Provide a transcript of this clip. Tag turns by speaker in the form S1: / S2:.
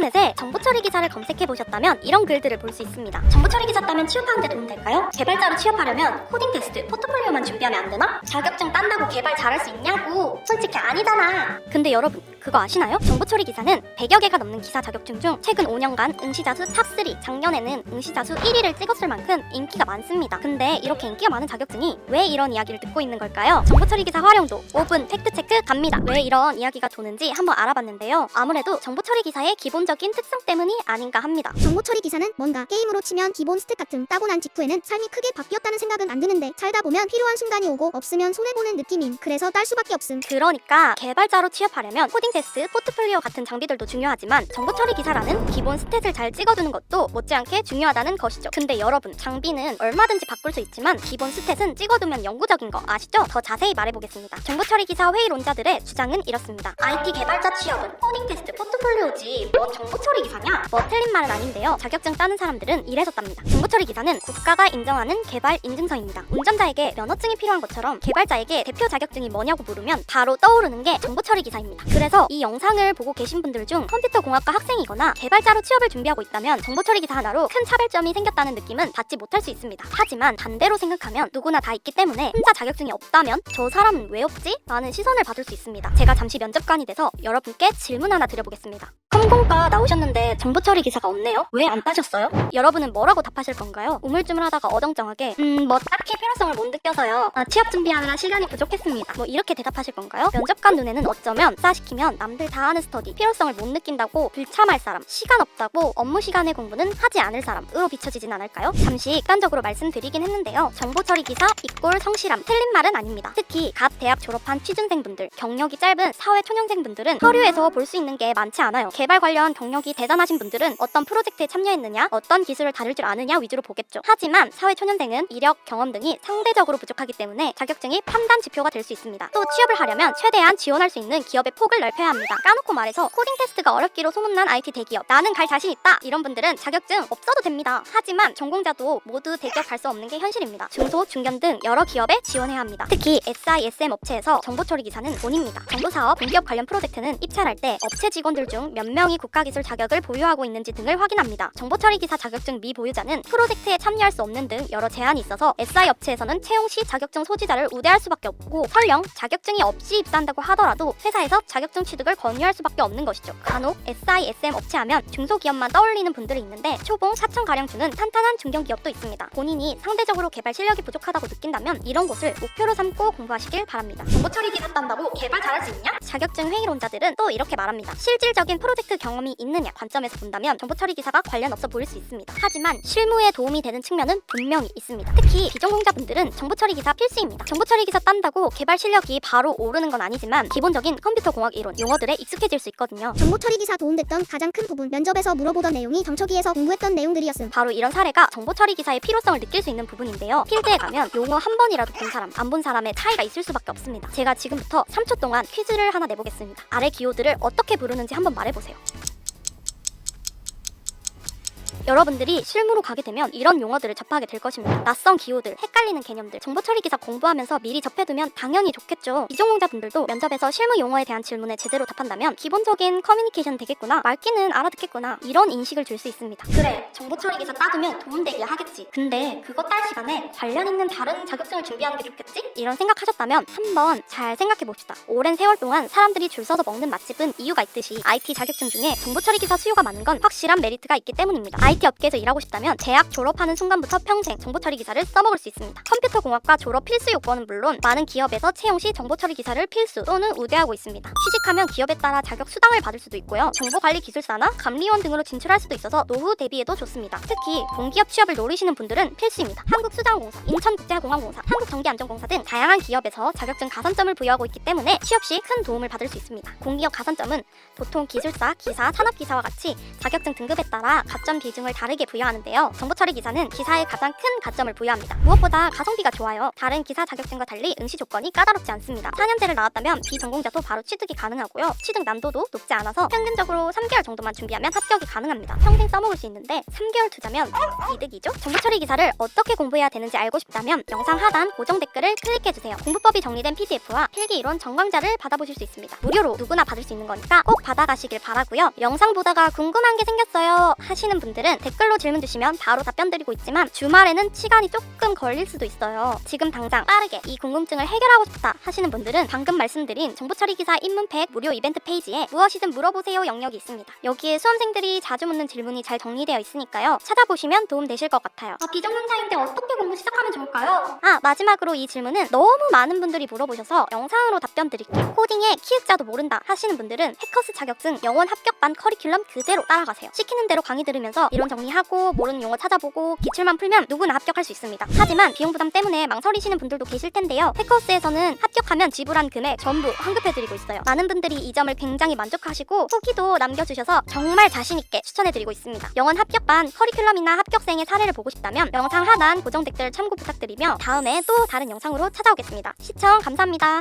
S1: 인터넷에 정보 처리 기사를 검색해 보셨다면 이런 글들을 볼 수 있습니다. 정보 처리 기사 따면 취업하는 데 도움 될까요? 개발자로 취업하려면 코딩 테스트, 포트폴리오만 준비하면 안 되나? 자격증 딴다고 개발 잘할 수 있냐고! 솔직히 아니잖아! 근데 여러분, 그거 아시나요? 정보처리 기사는 100여 개가 넘는 기사 자격증 중 최근 5년간 응시자 수 탑3, 작년에는 응시자 수 1위를 찍었을 만큼 인기가 많습니다. 근데 이렇게 인기가 많은 자격증이 왜 이런 이야기를 듣고 있는 걸까요? 정보처리 기사 활용도 5분 팩트체크 갑니다. 왜 이런 이야기가 도는지 한번 알아봤는데요. 아무래도 정보처리 기사의 기본적인 특성 때문이 아닌가 합니다.
S2: 정보 처리 기사는 뭔가 게임으로 치면 기본 스탯 같은 따고 난 직후에는 삶이 크게 바뀌었다는 생각은 안 드는데 살다 보면 필요한 순간이 오고 없으면 손해 보는 느낌임. 그래서 딸 수밖에 없음.
S1: 그러니까 개발자로 취업하려면 코딩 테스트, 포트폴리오 같은 장비들도 중요하지만 정보 처리 기사라는 기본 스탯을 잘 찍어두는 것도 못지않게 중요하다는 것이죠. 근데 여러분 장비는 얼마든지 바꿀 수 있지만 기본 스탯은 찍어두면 영구적인 거 아시죠? 더 자세히 말해보겠습니다. 정보 처리 기사 회의론자들의 주장은 이렇습니다. IT 개발자 취업은 코딩 테스트, 포트폴리오지 뭐 정보 처리 기사냐? 뭐 틀린 말은 아닌데요. 자격증 따는 사람들은 이래서답니다. 정보 처리 기사는 국가가 인정하는 개발 인증서입니다. 운전자에게 면허증이 필요한 것처럼 개발자에게 대표 자격증이 뭐냐고 물으면 바로 떠오르는 게 정보 처리 기사입니다. 그래서 이 영상을 보고 계신 분들 중 컴퓨터 공학과 학생이거나 개발자로 취업을 준비하고 있다면 정보 처리 기사 하나로 큰 차별점이 생겼다는 느낌은 받지 못할 수 있습니다. 하지만 반대로 생각하면 누구나 다 있기 때문에 혼자 자격증이 없다면 저 사람은 왜 없지? 라는 시선을 받을 수 있습니다. 제가 잠시 면접관이 돼서 여러분께 질문 하나 드려보겠습니다. 컴공과 나오셨는데 정보 처리 기사가 없네요? 왜 안 따셨어요? 여러분은 뭐라고 답하실 건가요? 우물쭈물하다가 어정쩡하게 음 뭐 딱히 필요성을 못 느껴서요. 아, 취업 준비하느라 시간이 부족했습니다. 뭐 이렇게 대답하실 건가요? 면접관 눈에는 어쩌면 싸시키면 남들 다 하는 스터디 필요성을 못 느낀다고 불참할 사람, 시간 없다고 업무 시간에 공부는 하지 않을 사람으로 비춰지진 않을까요? 잠시 객관적으로 말씀드리긴 했는데요. 정보 처리 기사 이꼴 성실함 틀린 말은 아닙니다. 특히 갓 대학 졸업한 취준생분들, 경력이 짧은 사회 초년생분들은 서류에서 볼 수 있는 게 많지 않아요. 개발 관련 경력이 대단하신 분들은 어떤 프로젝트에 참여했느냐, 어떤 기술을 다룰 줄 아느냐 위주로 보겠죠. 하지만 사회 초년생은 이력, 경험 등이 상대적으로 부족하기 때문에 자격증이 판단 지표가 될 수 있습니다. 또 취업을 하려면 최대한 지원할 수 있는 기업의 폭을 넓혀 야 합니다. 까놓고 말해서 코딩 테스트가 어렵기로 소문난 IT 대기업, 나는 갈 자신 있다 이런 분들은 자격증 없어도 됩니다. 하지만 전공자도 모두 대기업 갈 수 없는 게 현실입니다. 중소, 중견 등 여러 기업에 지원해야 합니다. 특히 SISM 업체에서 정보 처리 기사는 돈입니다. 정보 사업, 공기업 관련 프로젝트는 입찰할 때 업체 직원들 중 몇 명이 국가기술 자격을 보유하고 있는지 등을 확인합니다. 정보 처리 기사 자격증 미보유자는 프로젝트에 참여할 수 없는 등 여러 제한이 있어서 SI 업체에서는 채용 시 자격증 소지자를 우대할 수밖에 없고 설령 자격증이 없이 입사한다고 하더라도 회사에서 자격증 취득을 권유할 수밖에 없는 것이죠. 간혹 SISM 업체 하면 중소기업만 떠올리는 분들이 있는데 초봉 4천 가량 주는 탄탄한 중견기업도 있습니다. 본인이 상대적으로 개발 실력이 부족하다고 느낀다면 이런 곳을 목표로 삼고 공부하시길 바랍니다. 정보 처리 기사 딴다고 개발 잘할 수 있냐? 자격증 회의론자들은 또 이렇게 말합니다. 실질적인 프로젝트 경험이 있느냐 관점에서 본다면 정보 처리 기사가 관련 없어 보일 수 있습니다. 하지만 실무에 도움이 되는 측면은 분명히 있습니다. 특히 비전공자분들은 정보 처리 기사 필수입니다. 정보 처리 기사 딴다고 개발 실력이 바로 오르는 건 아니지만 기본적인 컴퓨터 공학 이론 용어들에 익숙해질 수 있거든요.
S2: 정보 처리 기사 도움됐던 가장 큰 부분 면접에서 물어보던 내용이 정처기에서 공부했던 내용들이었음.
S1: 바로 이런 사례가 정보 처리 기사의 필요성을 느낄 수 있는 부분인데요. 필드에 가면 용어 한 번이라도 본 사람, 안 본 사람의 차이가 있을 수밖에 없습니다. 제가 지금부터 3초 동안 퀴즈를 하나 내보겠습니다. 아래 기호들을 어떻게 부르는지 한번 말해보세요. 여러분들이 실무로 가게 되면 이런 용어들을 접하게 될 것입니다. 낯선 기호들, 헷갈리는 개념들, 정보 처리 기사 공부하면서 미리 접해두면 당연히 좋겠죠. 이전공자분들도 면접에서 실무 용어에 대한 질문에 제대로 답한다면 기본적인 커뮤니케이션 되겠구나, 말귀는 알아듣겠구나 이런 인식을 줄 수 있습니다. 그래, 정보 처리 기사 따두면 도움되기야 하겠지. 근데 그거 딸 시간에 관련 있는 다른 자격증을 준비하는 게 좋겠지? 이런 생각하셨다면 한번 잘 생각해 봅시다. 오랜 세월 동안 사람들이 줄 서서 먹는 맛집은 이유가 있듯이 IT 자격증 중에 정보 처리 기사 수요가 많은 건 확실한 메리트가 있기 때문입니다. IT 업계에서 일하고 싶다면 대학 졸업하는 순간부터 평생 정보 처리 기사를 써먹을 수 있습니다. 컴퓨터 공학과 졸업 필수 요건은 물론 많은 기업에서 채용 시 정보 처리 기사를 필수 또는 우대하고 있습니다. 취직하면 기업에 따라 자격 수당을 받을 수도 있고요. 정보관리 기술사나 감리원 등으로 진출할 수도 있어서 노후 대비에도 좋습니다. 특히 공기업 취업을 노리시는 분들은 필수입니다. 한국수자공사, 인천국제공항공사, 한국전기안전공사 등 다양한 기업에서 자격증 가산점을 부여하고 있기 때문에 취업 시 큰 도움을 받을 수 있습니다. 공기업 가산점은 보통 기술사, 기사, 산업기사와 같이 자격증 등급에 따라 가점 비중을 가능성을 다르게 부여하는데요. 정보 처리 기사는 기사에 가장 큰 가점을 부여합니다. 무엇보다 가성비가 좋아요. 다른 기사 자격증과 달리 응시 조건이 까다롭지 않습니다. 4년제를 나왔다면 비전공자도 바로 취득이 가능하고요. 취득 난도도 높지 않아서 평균적으로 3개월 정도만 준비하면 합격이 가능합니다. 평생 써먹을 수 있는데 3개월 투자면 이득이죠? 정보 처리 기사를 어떻게 공부해야 되는지 알고 싶다면 영상 하단 고정 댓글을 클릭해주세요. 공부법이 정리된 PDF와 필기 이론 전광자를 받아보실 수 있습니다. 무료로 누구나 받을 수 있는 거니까 꼭 받아가시길 바라고요. 영상 보다가 궁금한 게 생겼어요 하시는 분들은 댓글로 질문 주시면 바로 답변 드리고 있지만 주말에는 시간이 조금 걸릴 수도 있어요. 지금 당장 빠르게 이 궁금증을 해결하고 싶다 하시는 분들은 방금 말씀드린 정보 처리 기사 입문팩 무료 이벤트 페이지에 무엇이든 물어보세요 영역이 있습니다. 여기에 수험생들이 자주 묻는 질문이 잘 정리되어 있으니까요. 찾아보시면 도움 되실 것 같아요. 아, 비정상자인데 어떻게 공부 시작하면 좋을까요? 아 마지막으로 이 질문은 너무 많은 분들이 물어보셔서 영상으로 답변 드릴게요. 코딩에 키읔자도 모른다 하시는 분들은 해커스 자격증 영원 합격반 커리큘럼 그대로 따라가세요. 시키는 대로 강의 들으면서 이론 정리하고 모르는 용어 찾아보고 기출만 풀면 누구나 합격할 수 있습니다. 하지만 비용 부담 때문에 망설이시는 분들도 계실 텐데요. 해커스에서는 합격하면 지불한 금액 전부 환급해드리고 있어요. 많은 분들이 이 점을 굉장히 만족하시고 후기도 남겨주셔서 정말 자신있게 추천해드리고 있습니다. 영원 합격반 커리큘럼이나 합격생의 사례를 보고 싶다면 영상 하단 고정 댓글 참고 부탁드리며 다음에 또 다른 영상으로 찾아오겠습니다. 시청 감사합니다.